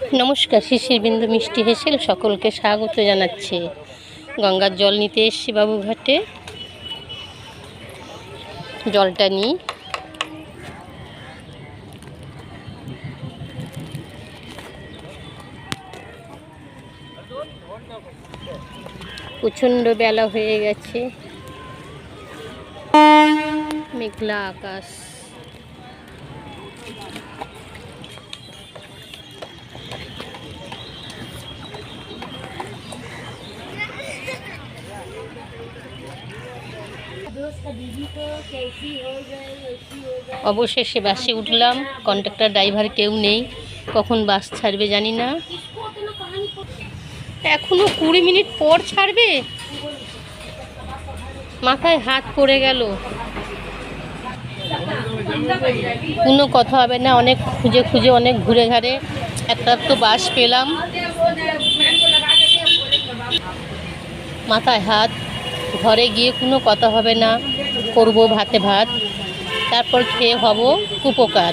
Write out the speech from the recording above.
নমস্কার শিশির বিন্দু মিষ্টি হেসেল সকলকে স্বাগত জানাচ্ছে। গঙ্গার জল নিতে এসছি বাবুঘাটে। জলটা নিই প্রচণ্ড বেলা হয়ে গেছে। মেঘলা আকাশ। অবশেষে বাসে উঠলাম কন্ডাক্টর ড্রাইভার কেউ নেই। কখন বাস ছাড়বে জানি না। এখনও কুড়ি মিনিট পর ছাড়বে? মাথায় হাত পড়ে গেল। কোনো কথা হবে না, অনেক খুঁজে খুঁজে অনেক ঘুরে ঘাড়ে। একটা তো বাস পেলাম। মাথায় হাত ঘরে গিয়ে কোনো কথা হবে না করব ভাতে ভাত তারপর খেয়ে হব উপকার